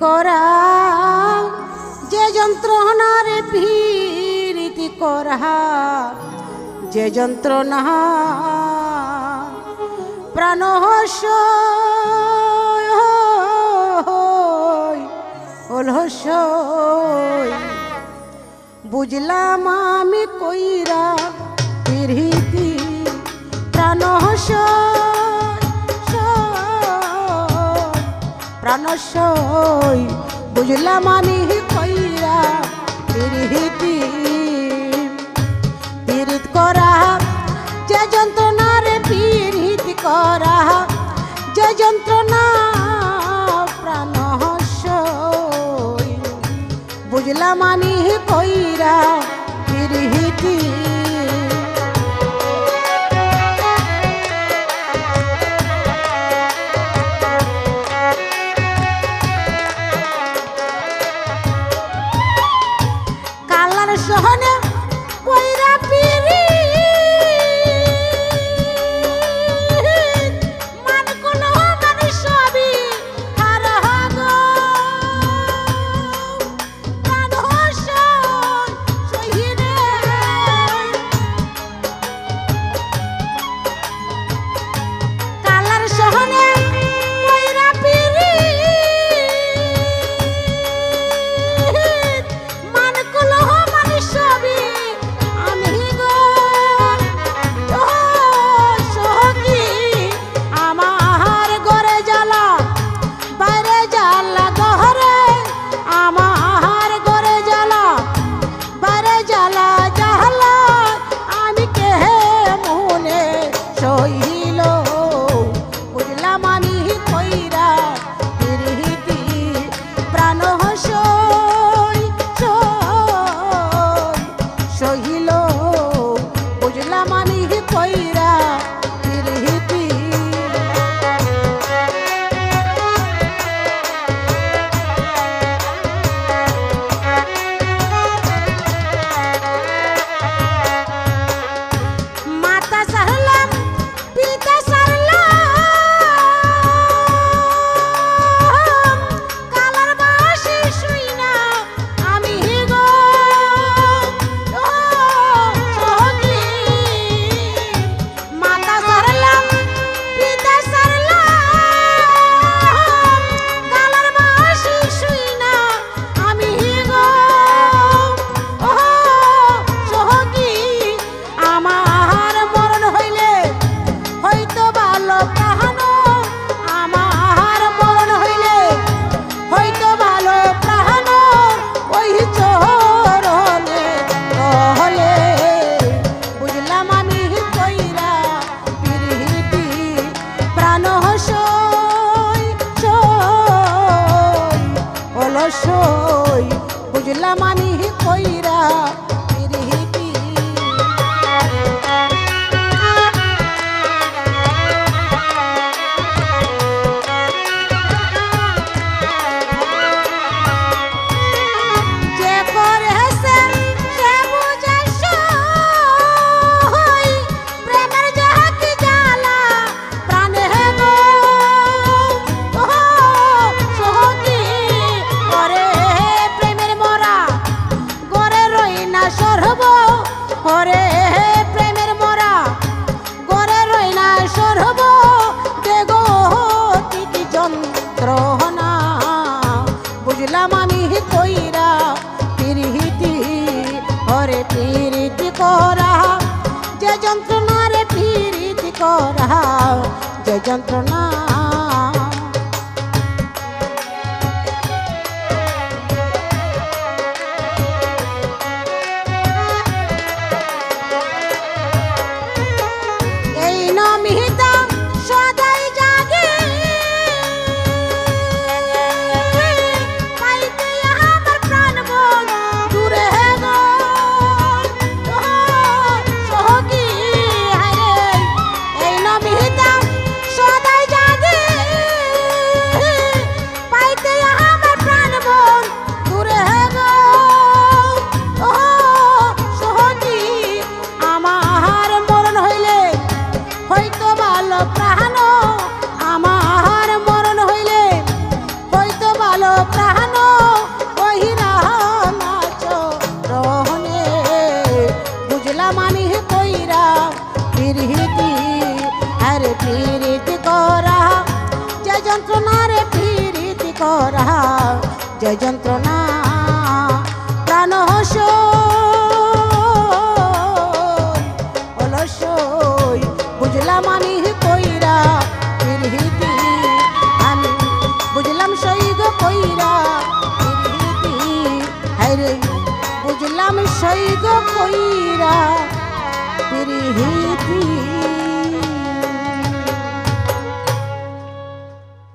করা। যে যন্ত্রণারে পীড়িত করা। যে যন্ত্রণা প্রাণহস অলহস বুঝলাম আমি কইরা পিরহিতি বুঝলাম আমি কইরা পিরহিতি পীড়িত করা, যে যন্ত্রণারে পীড়িত করা, যে যন্ত্রণা প্রাণহসই বুঝলাম আমি কইরা পিরহিতি cielo. আমার মরণ হইলে হয়তো ভালো প্রাণ আমার মরণ হইলে হয়তো ভালো প্রাণ ওই চরণে হলে বুঝলাম আমি কইরা পিরিতি প্রাণ সই। অলসই বুঝলাম আমি কইরা না সরব হরে প্রেমের মরা গরে রই না সরব দেগো তিতি যন্ত্রণা বুঝলাম আমি কইরা পিরিতি হরে পিরিতি করা। যে যন্ত্রণা পিরিতি করা, যে যন্ত্রণা যন্ত্রণারে পীড়িত করা। যে যন্ত্রণারে পীড়িত করা। যে যন্ত্রণা, প্রাণ হস অলস বুঝলাম আমি কইরা পীড়িতি আমি। বুঝলাম সৈগ কইরা পীড়িতি হাইরে বুঝলাম সৈগ কইরা পীড়িতি